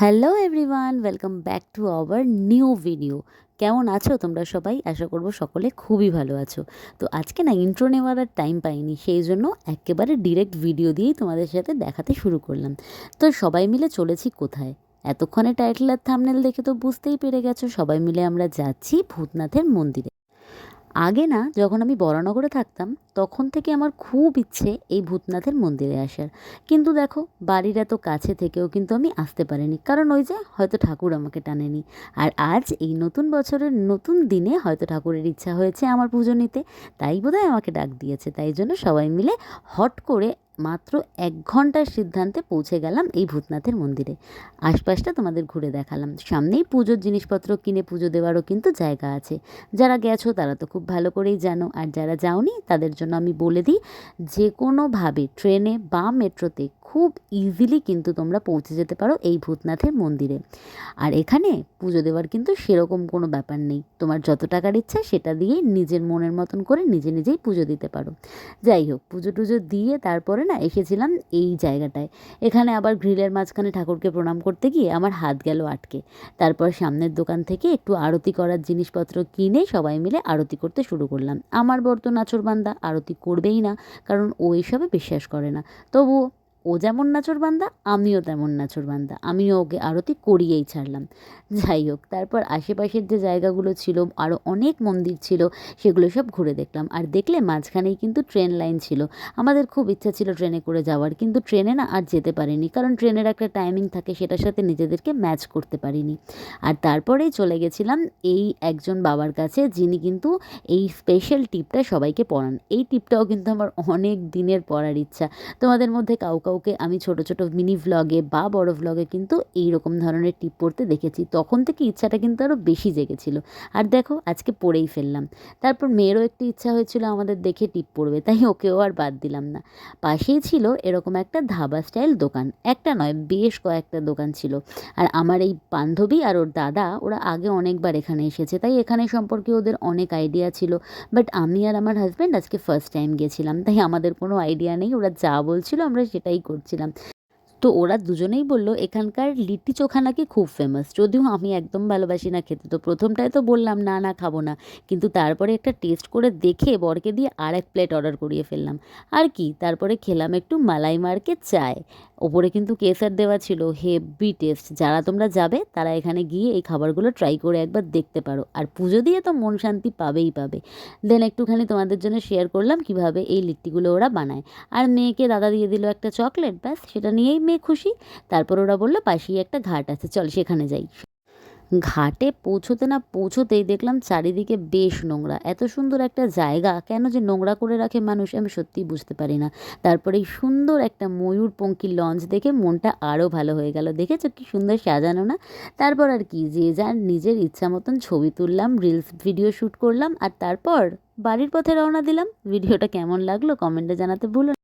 Hello everyone welcome back to our new video কেমন আছো তোমরা সবাই? আশা করব সকলে খুবই ভালো আছো। তো আজকে না ইন্ট্রো নেওয়ার আর টাইম পাইনি, সেই জন্য একেবারে ডিরেক্ট ভিডিও দিয়েই তোমাদের সাথে দেখাতে শুরু করলাম। তো সবাই মিলে চলেছি কোথায়? এতক্ষণে টাইটেল আর থামনেল দেখে তো বুঝতেই পেরে গেছো, সবাই মিলে আমরা যাচ্ছি ভূতনাথের মন্দিরে। আগে না, যখন আমি বরানগরে থাকতাম, তখন থেকে আমার খুব ইচ্ছে এই ভূতনাথের মন্দিরে আসার। কিন্তু দেখো, বাড়ির এত কাছে থেকেও কিন্তু আমি আসতে পারিনি। কারণ ওই যে, হয়তো ঠাকুর আমাকে টানেনি। আর আজ এই নতুন বছরের নতুন দিনে হয়তো ঠাকুরের ইচ্ছা হয়েছে আমার পুজো নিতে। তাই বোধহয় আমাকে ডাক দিয়েছে। তাই জন্য সবাই মিলে হট করে মাত্র এক ঘণ্টার সিদ্ধান্তে পৌঁছে গেলাম এই ভূতনাথের মন্দিরে। আশপাশটা তোমাদের ঘুরে দেখালাম। সামনেই পুজোর জিনিসপত্র কিনে পুজো দেওয়ারও কিন্তু জায়গা আছে। যারা গেছো তারা তো খুব ভালো করেই জানো। আর যারা যাওনি তাদের জন্য আমি বলে দিই যে কোনোভাবে ট্রেনে বা মেট্রোতে খুব ইজিলি কিন্তু তোমরা পৌঁছে যেতে পারো এই ভূতনাথের মন্দিরে। আর এখানে পুজো দেওয়ার কিন্তু সেরকম কোনো ব্যাপার নেই। তোমার যত টাকার ইচ্ছা সেটা দিয়েই নিজের মনের মতন করে নিজে নিজেই পুজো দিতে পারো। যাই হোক, পুজো টুজো দিয়ে তারপরে না এসেছিলাম এই জায়গাটায়। এখানে আবার গ্রিলের মাঝখানে ঠাকুরকে প্রণাম করতে গিয়ে আমার হাত গেল আটকে। তারপর সামনের দোকান থেকে একটু আরতি করার জিনিসপত্র কিনে সবাই মিলে আরতি করতে শুরু করলাম। আমার বর তো নাচরবান্দা আরতি করবেই না, কারণ ও এসবে বিশ্বাস করে না। তবুও ও যেমন নাচর বান্দা আমিও তেমন নাচর বান্দা। আমিও ওকে আরতি করিয়েই ছাড়লাম। যাই হোক তারপর আশেপাশের যে জায়গাগুলো ছিল আরও অনেক মন্দির ছিল সেগুলো সব ঘুরে দেখলাম। আর দেখলে মাঝখানেই কিন্তু ট্রেন লাইন ছিল। আমাদের খুব ইচ্ছা ছিল ট্রেনে করে যাওয়ার কিন্তু ট্রেনে না আর যেতে পারিনি কারণ ট্রেনের একটা টাইমিং থাকে সেটার সাথে নিজেদেরকে ম্যাচ করতে পারিনি। আর তারপরেই চলে গেছিলাম এই একজন বাবার কাছে যিনি কিন্তু এই স্পেশাল টিপটা সবাইকে পড়ান। এই টিপটাও কিন্তু আমার অনেক দিনের পড়ার ইচ্ছা। তোমাদের মধ্যে কাউ কাউকে আমি ছোট ছোট মিনি ভ্লগে বা বড় ভ্লগে কিন্তু এই রকম ধরনের টিপ পড়তে দেখেছি। তখন থেকে ইচ্ছাটা কিন্তু আরও বেশি জেগেছিল। আর দেখো, আজকে পড়েই ফেললাম। তারপর মেয়েরও একটি ইচ্ছা হয়েছিল আমাদের দেখে টিপ পড়বে, তাই ওকেও আর বাদ দিলাম না। পাশেই ছিল এরকম একটা ধাবা স্টাইল দোকান। একটা নয়, বেশ কয়েকটা দোকান ছিল। আর আমার এই বান্ধবী আর ওর দাদা, ওরা আগে অনেকবার এখানে এসেছে, তাই এখানে সম্পর্কে ওদের অনেক আইডিয়া ছিল। বাট আমি আর আমার হাজব্যান্ড আজকে ফার্স্ট টাইম গেছিলাম, তাই আমাদের কোনো আইডিয়া নেই। ওরা যা বলছিল আমরা সেটাই করছিলাম। তো ওরা দুজনেই বলল, এখানকার লিট্টি চোখা নাকি খুব ফেমাস যদিও আমি একদম ভালোবাসি না খেতে, তো প্রথমটায় তো বললাম, না না, খাব না। কিন্তু তারপরে একটা টেস্ট করে দেখে বরকে দিয়ে আর এক প্লেট অর্ডার করিয়ে ফেললাম। আর কি, তারপরে খেলাম একটু মালাই মার্কে চায় ওপরে কিন্তু কেসার দেওয়া ছিল হেভি টেস্ট যারা তোমরা যাবে, তারা এখানে গিয়ে এই খাবারগুলো ট্রাই করে একবার দেখতে পারো। আর পুজো দিয়ে তো মন শান্তি পাবেই পাবে। দেন একটুখানি তোমাদের জন্য শেয়ার করলাম কীভাবে এই লিট্টিগুলো ওরা বানায়। আর মেয়েকে দাদা দিয়ে দিল একটা চকলেট ব্যাস, সেটা নিয়েই মেয়ে খুশি। তারপর ওরা বলল, পাশেই একটা ঘাট আছে, চল সেখানে যাই। ঘাটে পৌঁছোতে না পৌঁছোতেই দেখলাম চারিদিকে বেশ নোংরা। এত সুন্দর একটা জায়গা, কেন যে নোংরা করে রাখে মানুষ আমি সত্যিই বুঝতে পারি না। তারপরে এই সুন্দর একটা ময়ূরপঙ্খী লঞ্চ দেখে মনটা আরও ভালো হয়ে গেল। দেখেছ কি সুন্দর সাজানো না? তারপর আর কি, যে যার নিজের ইচ্ছা মতন ছবি তুললাম রিলস ভিডিও শ্যুট করলাম আর তারপর বাড়ির পথে রওনা দিলাম। ভিডিওটা কেমন লাগল কমেন্টে জানাতে ভুলো।